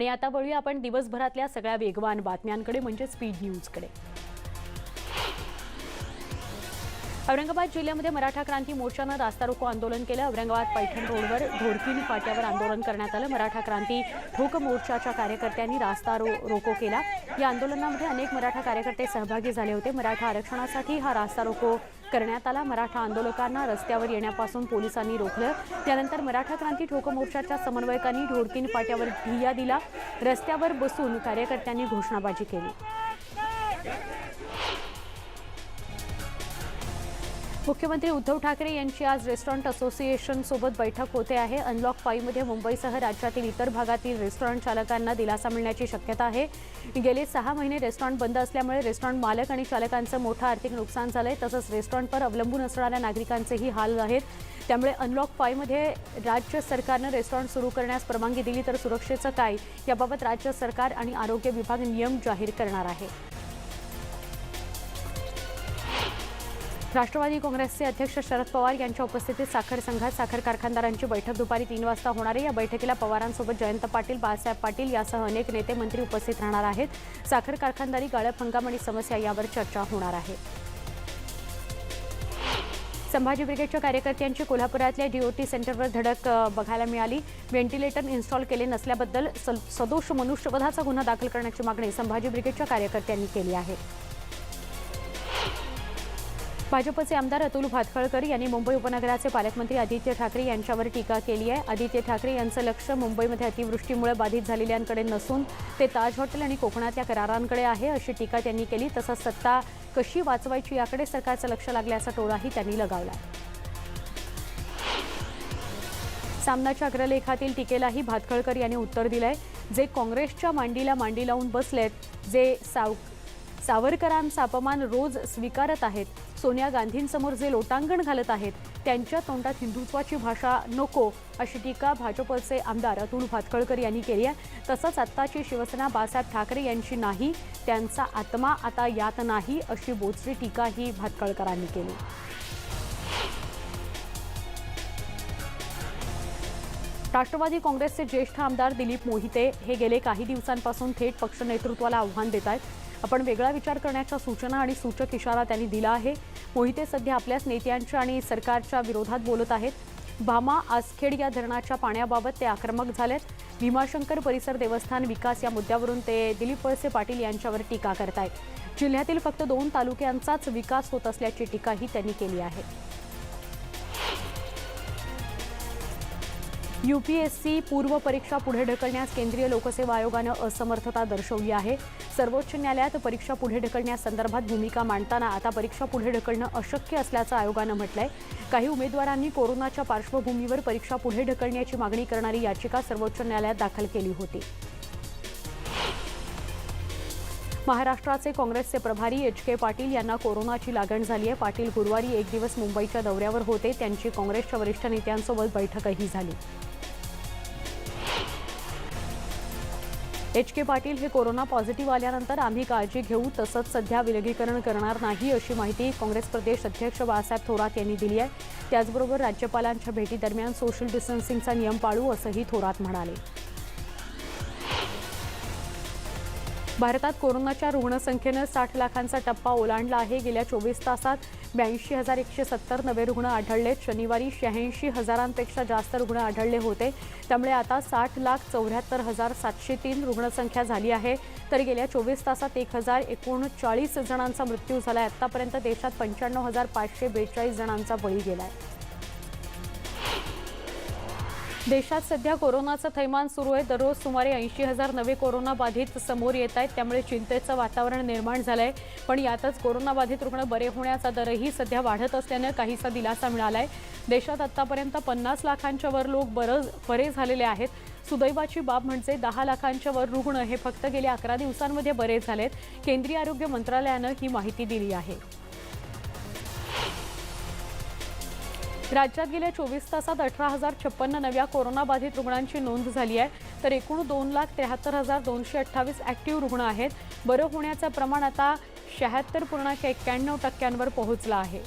आणि आता वळूया आपण दिवसभरातल्या सगळ्या वेगवान बातम्यांकडे म्हणजे स्पीड न्यूजकडे. औरंगाबाद जिल्ह्यामध्ये मराठा क्रांती मोर्चानं रास्ता रोको आंदोलन केलं. औरंगाबाद पैठण रोडवर ढोरकिनी फाट्यावर आंदोलन करण्यात आलं. मराठा क्रांती ठोक मोर्चाच्या कार्यकर्त्यांनी रास्ता रो रोको केला. या आंदोलनामध्ये अनेक मराठा कार्यकर्ते सहभागी झाले होते. मराठा आरक्षणासाठी हा रास्ता रोको करण्यात आला. मराठा आंदोलकांना रस्त्यावर येण्यापासून पोलिसांनी रोखलं. त्यानंतर मराठा क्रांती ठोक मोर्चाच्या समन्वयकांनी ढोरकिन फाट्यावर ठिय्या दिला. रस्त्यावर बसून कार्यकर्त्यांनी घोषणाबाजी केली. मुख्यमंत्री उद्धव ठाकरे यांची आज रेस्टॉरंट असोसिएशन सोबत बैठक होते आहे. अनलॉक फाईव्हमध्ये मुंबईसह राज्यातील इतर भागातील रेस्टॉरंट चालकांना दिलासा मिळण्याची शक्यता आहे. गेले सहा महिने रेस्टॉरंट बंद असल्यामुळे रेस्टॉरंट मालक आणि चालकांचं मोठं आर्थिक नुकसान झालंय. तसंच रेस्टॉरंटवर अवलंबून असणाऱ्या नागरिकांचेही हाल आहेत. त्यामुळे अनलॉक फाईव्हमध्ये राज्य सरकारनं रेस्टॉरंट सुरू करण्यास परवानगी दिली तर सुरक्षेचं काय? याबाबत राज्य सरकार आणि आरोग्य विभाग नियम जाहीर करणार आहे. राष्ट्रवादी काँग्रेसचे अध्यक्ष शरद पवार यांच्या उपस्थितीत साखर संघात साखर कारखानदारांची बैठक दुपारी तीन वाजता होणार आहे. या बैठकीला पवारांसोबत जयंत पाटील बाळासाहेब पाटील यासह अनेक नेते मंत्री उपस्थित राहणार आहेत. साखर कारखानदारी गाळप हंगाम आणि समस्या यावर चर्चा होणार आहे. संभाजी ब्रिगेडच्या कार्यकर्त्यांची कोल्हापुरातल्या डीओटी सेंटरवर धडक बघायला मिळाली. व्हेंटिलेटर इन्स्टॉल केले नसल्याबद्दल सल- सदोष मनुष्यवधाचा गुन्हा दाखल करण्याची मागणी संभाजी ब्रिगेडच्या कार्यकर्त्यांनी केली आहे. भाजपचे आमदार अतुल भातखळकर यांनी मुंबई उपनगराचे पालकमंत्री आदित्य ठाकरे यांच्यावर टीका केली आहे. आदित्य ठाकरे यांचं लक्ष मुंबईमध्ये अतिवृष्टीमुळे बाधित झालेल्यांकडे नसून ते ताज हॉटेल आणि कोकणातल्या करारांकडे आहे अशी टीका त्यांनी केली. तसंच सत्ता कशी वाचवायची याकडे सरकारचं लक्ष लागल्याचा टोळाही त्यांनी लगावला. सामनाच्या अग्रलेखातील टीकेलाही भातखळकर यांनी उत्तर दिलंय. जे काँग्रेसच्या मांडीला मांडी लावून बसलेत जे साव सावरकरांचा अपमान रोज स्वीकारत आहेत. सोनिया गांधींसमोर जे लोटांगण घालत आहेत त्यांच्या तोंडात हिंदुत्वाची भाषा नको अशी टीका भाजपचे आमदार अतुल भातखळकर यांनी केली आहे. तसंच आत्ताची शिवसेना बाळासाहेब ठाकरे यांची नाही त्यांचा आत्मा आता यात नाही अशी बोचरी टीकाही भातखळकरांनी केली. राष्ट्रवादी काँग्रेसचे ज्येष्ठ आमदार दिलीप मोहिते हे गेले काही दिवसांपासून थेट पक्ष नेतृत्वाला आव्हान देत आहेत. आपण वेगळा विचार करण्याच्या सूचना आणि सूचक इशारा त्यांनी दिला आहे. मोहिते सध्या आपल्याच नेत्यांच्या आणि सरकारच्या विरोधात बोलत आहेत. भामा आसखेड या धरणाच्या पाण्याबाबत ते आक्रमक झालेत. भीमाशंकर परिसर देवस्थान विकास या मुद्द्यावरून ते दिलीप वळसे पाटील यांच्यावर टीका करतायत. जिल्ह्यातील फक्त दोन तालुक्यांचाच विकास होत असल्याची टीकाही त्यांनी केली आहे. यूपीएससी पूर्व परीक्षा पुढे ढकलण्यास केंद्रीय लोकसेवा आयोगानं असमर्थता दर्शवली आहे. सर्वोच्च न्यायालयात परीक्षा पुढे ढकलण्यासंदर्भात भूमिका मांडताना आता परीक्षा पुढे ढकलणं अशक्य असल्याचं आयोगानं म्हटलंय. काही उमेदवारांनी कोरोनाच्या पार्श्वभूमीवर परीक्षा पुढे ढकलण्याची मागणी करणारी याचिका सर्वोच्च न्यायालयात दाखल केली होती. महाराष्ट्राचे काँग्रेसचे प्रभारी एच के पाटील यांना कोरोनाची लागण झाली आहे पाटील गुरुवारी एक दिवस मुंबईच्या दौऱ्यावर होते. त्यांची काँग्रेसच्या वरिष्ठ नेत्यांसोबत बैठकही झाली. एच के पाटील हे कोरोना पॉझिटिव्ह आल्यानंतर आम्ही काळजी घेऊ तसंच सध्या विलगीकरण करणार नाही अशी माहिती काँग्रेस प्रदेश अध्यक्ष बाळासाहेब थोरात यांनी दिली आहे. त्याचबरोबर राज्यपालांच्या भेटीदरम्यान सोशल डिस्टन्सिंगचा नियम पाळू असंही थोरात म्हणाले. भारतात कोरोनाच्या रुग्णसंख्येनं साठ लाखांचा टप्पा ओलांडला आहे. गेल्या चोवीस तासात ब्याऐंशी हजार एकशे सत्तर नवे रुग्ण आढळलेत. शनिवारी शहाऐंशी हजारांपेक्षा जास्त रुग्ण आढळले होते. त्यामुळे आता साठ लाख चौऱ्याहत्तर हजार सातशे तीन रुग्णसंख्या झाली आहे. तर गेल्या चोवीस तासात एक हजार एकोणचाळीस जणांचा मृत्यू झाला आहे आत्तापर्यंत देशात पंच्याण्णव हजार पाचशे बेचाळीस जणांचा बळी गेला आहे देशात सध्या कोरोनाचं थैमान सुरू आहे. दररोज सुमारे ऐंशी हजार नवे कोरोना बाधित समोर येत आहेत. त्यामुळे चिंतेचं वातावरण निर्माण झालं आहे पण यातच कोरोनाबाधित रुग्ण बरे होण्याचा दरही सध्या वाढत असल्यानं काहीसा दिलासा मिळाला आहे देशात आत्तापर्यंत पन्नास लाखांच्या वर लोक बरं बरे झालेले आहेत. सुदैवाची बाब म्हणजे दहा लाखांच्या वर रुग्ण हे फक्त गेल्या अकरा दिवसांमध्ये बरे झालेत. केंद्रीय आरोग्य मंत्रालयानं ही माहिती दिली आहे. राज्यात गेल्या चोवीस तासात अठरा हजार छप्पन्न नव्या कोरोनाबाधित रुग्णांची नोंद झाली आहे. तर एकूण दोन लाख त्र्याहत्तर हजार दोनशे अठ्ठावीस ॲक्टिव्ह रुग्ण आहेत. बरं होण्याचं प्रमाण आता शहात्तर पूर्णांक एक्क्याण्णव टक्क्यांवर पोहोचलं आहे.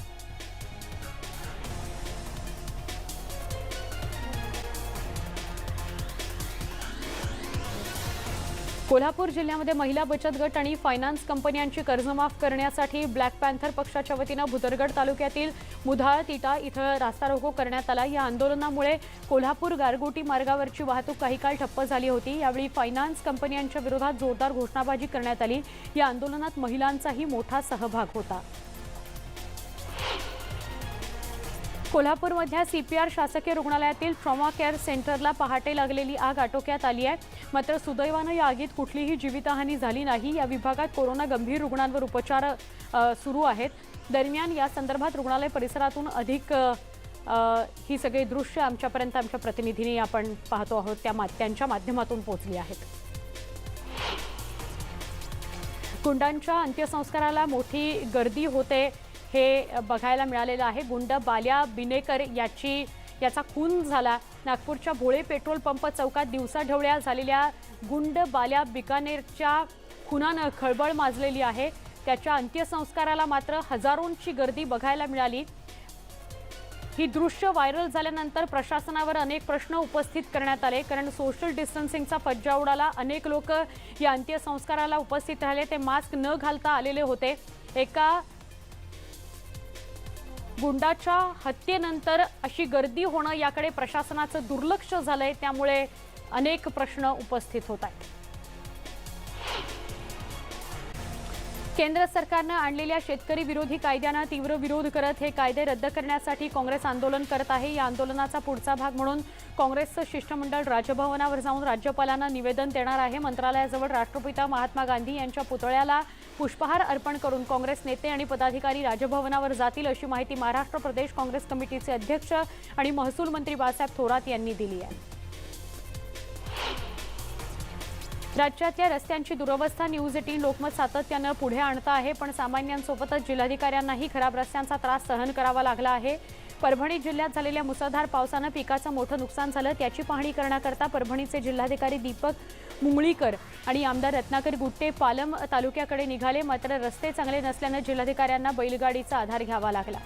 कोल्हापूर जिल्ह्यामध्ये महिला बचत गट आणि फायनान्स कंपन्यांची कर्जमाफ करण्यासाठी ब्लॅक पॅन्थर पक्षाच्या वतीनं भुदरगड तालुक्यातील मुधाळ तिटा इथं रास्ता रोको करण्यात आला. या आंदोलनामुळे कोल्हापूर गारगोटी मार्गावरची वाहतूक काही काळ ठप्प झाली होती. यावेळी फायनान्स कंपन्यांच्या विरोधात जोरदार घोषणाबाजी करण्यात आली. या आंदोलनात महिलांचाही मोठा सहभाग होता. कोल्हापूरमधल्या आर शासकीय रुग्णालयातील ट्रॉमा केअर सेंटरला पहाटे लागलेली आग आटोक्यात आली आहे. मात्र सुदैवानं या आगीत कुठलीही जीवितहानी झाली नाही. या विभागात कोरोना गंभीर रुग्णांवर उपचार सुरू आहेत. दरम्यान या संदर्भात रुग्णालय परिसरातून अधिक ही सगळी दृश्य आमच्यापर्यंत आमच्या प्रतिनिधींनी आपण पाहतो आहोत. त्या मा त्यांच्या माध्यमातून पोहोचली आहेत. गुंडांच्या अंत्यसंस्काराला मोठी गर्दी होते हे बघायला मिळालेलं आहे. गुंड बाल्या बिनेकर याची याचा खून झाला. नागपूरच्या भोळे पेट्रोल पंप चौकात दिवसाढवळ्या झालेल्या गुंड बाल्या बिकानेरच्या खुनानं खळबळ माजलेली आहे. त्याच्या अंत्यसंस्काराला मात्र हजारोंची गर्दी बघायला मिळाली. ही दृश्य व्हायरल झाल्यानंतर प्रशासनावर अनेक प्रश्न उपस्थित करण्यात आले. कारण सोशल डिस्टन्सिंगचा फज्जा उडाला. अनेक लोक या अंत्यसंस्काराला उपस्थित राहिले. ते मास्क न घालता आलेले होते. एका गुंडाच्या हत्येनंतर अशी गर्दी होणं याकडे प्रशासनाचं दुर्लक्ष झालंय. त्यामुळे अनेक प्रश्न उपस्थित होत आहेत. केंद्र सरकारनं आणलेल्या शेतकरी विरोधी कायद्यांना तीव्र विरोध करत हे कायदे रद्द करण्यासाठी काँग्रेस आंदोलन करत आहे. या आंदोलनाचा पुढचा भाग म्हणून काँग्रेसचं शिष्टमंडळ राजभवनावर जाऊन राज्यपालांना निवेदन देणार आहे. मंत्रालयाजवळ राष्ट्रपिता महात्मा गांधी यांच्या पुतळ्याला पुष्पहार अर्पण करून काँग्रेस नेते आणि पदाधिकारी राजभवनावर जातील अशी माहिती महाराष्ट्र प्रदेश काँग्रेस कमिटीचे अध्यक्ष आणि महसूल मंत्री बाळासाहेब थोरात यांनी दिली आहे. राज्यातल्या रस्त्यांची दुरवस्था न्यूज एटीन लोकमत सातत्यानं पुढे आणतं आहे. पण सामान्यांसोबतच जिल्हाधिकाऱ्यांनाही खराब रस्त्यांचा त्रास सहन करावा लागला आहे. परभणी जिल्ह्यात झालेल्या मुसळधार पावसानं पिकाचं मोठं नुकसान झालं. त्याची पाहणी करण्याकरता परभणीचे जिल्हाधिकारी दीपक मुंगळीकर आणि आमदार रत्नाकर गुट्टे पालम तालुक्याकडे निघाले. मात्र रस्ते चांगले नसल्यानं जिल्हाधिकाऱ्यांना बैलगाडीचा आधार घ्यावा लागला.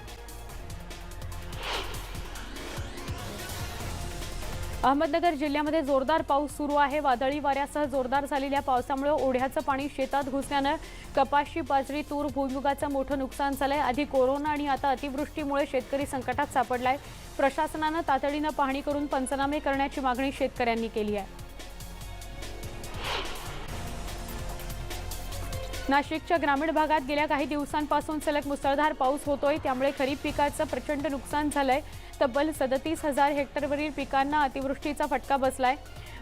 अहमदनगर जिल्ह्यामध्ये जोरदार पाऊस सुरू आहे. वादळी वाऱ्यासह जोरदार झालेल्या पावसामुळे ओढ्याचं पाणी शेतात घुसल्यानं कपाशी बाजरी तूर भुईमुगाचं मोठं नुकसान झालंय. आधी कोरोना आणि आता अतिवृष्टीमुळे शेतकरी संकटात सापडलाय. प्रशासनानं तातडीनं पाहणी करून पंचनामे करण्याची मागणी शेतकऱ्यांनी केली आहे. नाशिकच्या ग्रामीण भागात गेल्या काही दिवसांपासून सलग मुसळधार पाऊस होतोय. त्यामुळे खरीप पिकाचं प्रचंड नुकसान झालंय. तब्बल सदतीस हजार हेक्टरवरील पिकांना अतिवृष्टीचा फटका बसलाय.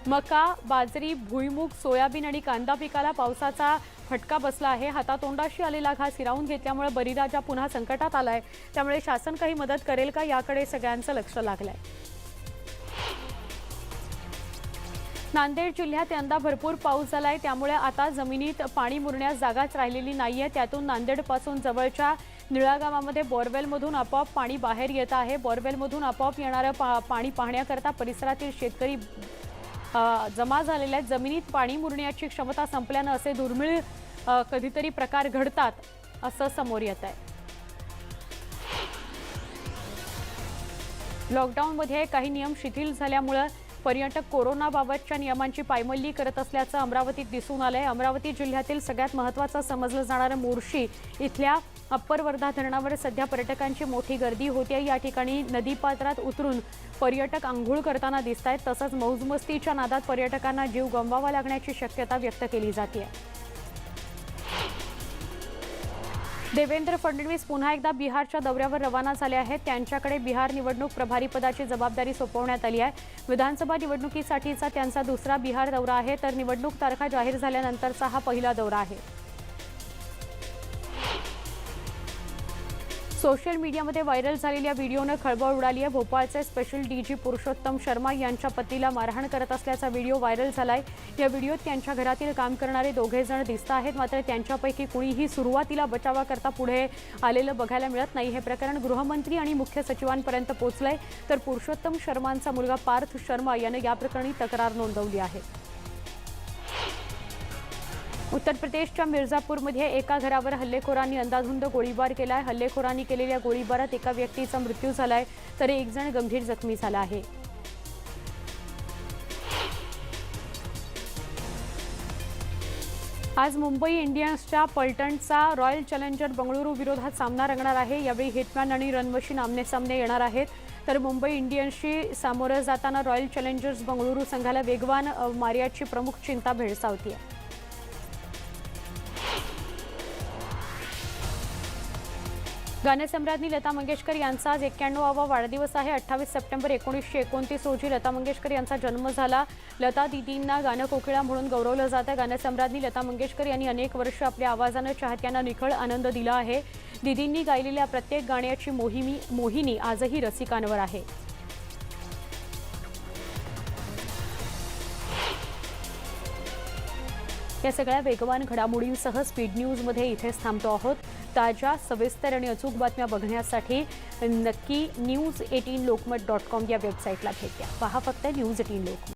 मका बाजरी भुईमूग सोयाबीन आणि कांदा पिकाला पावसाचा फटका बसला आहे. हातातोंडाशी आलेला घास हिरावून घेतल्यामुळे बळीराजा पुन्हा संकटात आलाय. त्यामुळे शासन काही मदत करेल का याकडे सगळ्यांचं लक्ष लागलंय. नांदेड जिल्ह्यात यंदा भरपूर पाऊस झाला आहे त्यामुळे आता जमिनीत पाणी मुरण्यास जागाच राहिलेली नाही आहे त्यातून नांदेडपासून जवळच्या निळा गावामध्ये बोरवेलमधून आपोआप पाणी बाहेर येत आहे. बोरवेलमधून आपोआप येणारं पा पाणी पाहण्याकरता परिसरातील शेतकरी जमा झालेल्या आहेत. जमिनीत पाणी मुरण्याची क्षमता संपल्यानं असे दुर्मिळ कधीतरी प्रकार घडतात असं समोर येत आहे. लॉकडाऊनमध्ये काही नियम शिथिल झाल्यामुळं पर्यटक कोरोनाबाबतच्या नियमांची पायमल्ली करत असल्याचं अमरावतीत दिसून आलंय. अमरावती जिल्ह्यातील सगळ्यात महत्त्वाचं समजलं जाणारं मोर्शी इथल्या अप्पर वर्धा धरणावर सध्या पर्यटकांची मोठी गर्दी होते या ठिकाणी नदीपात्रात उतरून पर्यटक आंघोळ करताना दिसत आहेत तसंच मौजमस्तीच्या नादात पर्यटकांना जीव गमवावा लागण्याची शक्यता व्यक्त केली जाते देवेंद्र फडणवीस पुन्हा एकदा बिहारच्या दौऱ्यावर रवाना झाले आहेत. त्यांच्याकडे बिहार निवडणूक प्रभारीपदाची जबाबदारी सोपवण्यात आली आहे. विधानसभा निवडणुकीसाठीचा त्यांचा दुसरा बिहार दौरा आहे तर निवडणूक तारखा जाहीर झाल्यानंतरचा हा पहिला दौरा आहे. सोशल मीडियामध्ये व्हायरल झालेल्या व्हिडिओनं खळबळ उडाली आहे. भोपाळचे स्पेशल डीजी पुरुषोत्तम शर्मा यांच्या पतीला मारहाण करत असल्याचा व्हिडिओ व्हायरल झालाय. या व्हिडिओत त्यांच्या घरातील काम करणारे दोघे जण दिसत आहेत. मात्र त्यांच्यापैकी कुणीही सुरुवातीला बचावाकरता पुढे आलेलं बघायला मिळत नाही. हे प्रकरण गृहमंत्री आणि मुख्य सचिवांपर्यंत पोहोचलंय. तर पुरुषोत्तम शर्मांचा मुलगा पार्थ शर्मा यानं या प्रकरणी तक्रार नोंदवली आहे. उत्तर प्रदेशच्या मिर्झापूरमध्ये एका घरावर हल्लेखोरांनी अंदाधुंद गोळीबार केलाय. हल्लेखोरांनी केलेल्या गोळीबारात एका व्यक्तीचा मृत्यू झालाय. तर एक जण गंभीर जखमी झाला आहे. आज मुंबई इंडियन्सच्या पलटणचा रॉयल चॅलेंजर बंगळुरू विरोधात सामना रंगणार आहे. यावेळी हिटमॅन आणि रनमशी आमने सामने येणार आहेत. तर मुंबई इंडियन्सशी सामोरं जाताना रॉयल चॅलेंजर्स बंगळुरू संघाला वेगवान मार्याची प्रमुख चिंता भेडसावतीये. गानसम्राज्ञी लता मंगेशकर यांचा आज एक्क्याण्णवावा वाढदिवस आहे. अठ्ठावीस सप्टेंबर एकोणीसशे एकोणतीस रोजी लता मंगेशकर यांचा जन्म झाला. लता दिदींना गाणं कोकिळा म्हणून गौरवलं जातं. गानसम्राज्ञी लता मंगेशकर यांनी अनेक वर्ष आपल्या आवाजानं चाहत्यांना निखळ आनंद दिला आहे. दिदींनी गायलेल्या प्रत्येक गाण्याची मोहिमी मोहिनी आजही रसिकांवर आहे. या सगळ्या वेगवान घडामोडींसह स्पीड न्यूजमध्ये इथेच थांबतो आहोत. ताज्या सविस्तर आणि अचूक बातम्या बघण्यासाठी नक्की news eighteen Lokmat dot com या वेबसाईटला भेट द्या. पहा फक्त न्यूज एटीन लोकमत.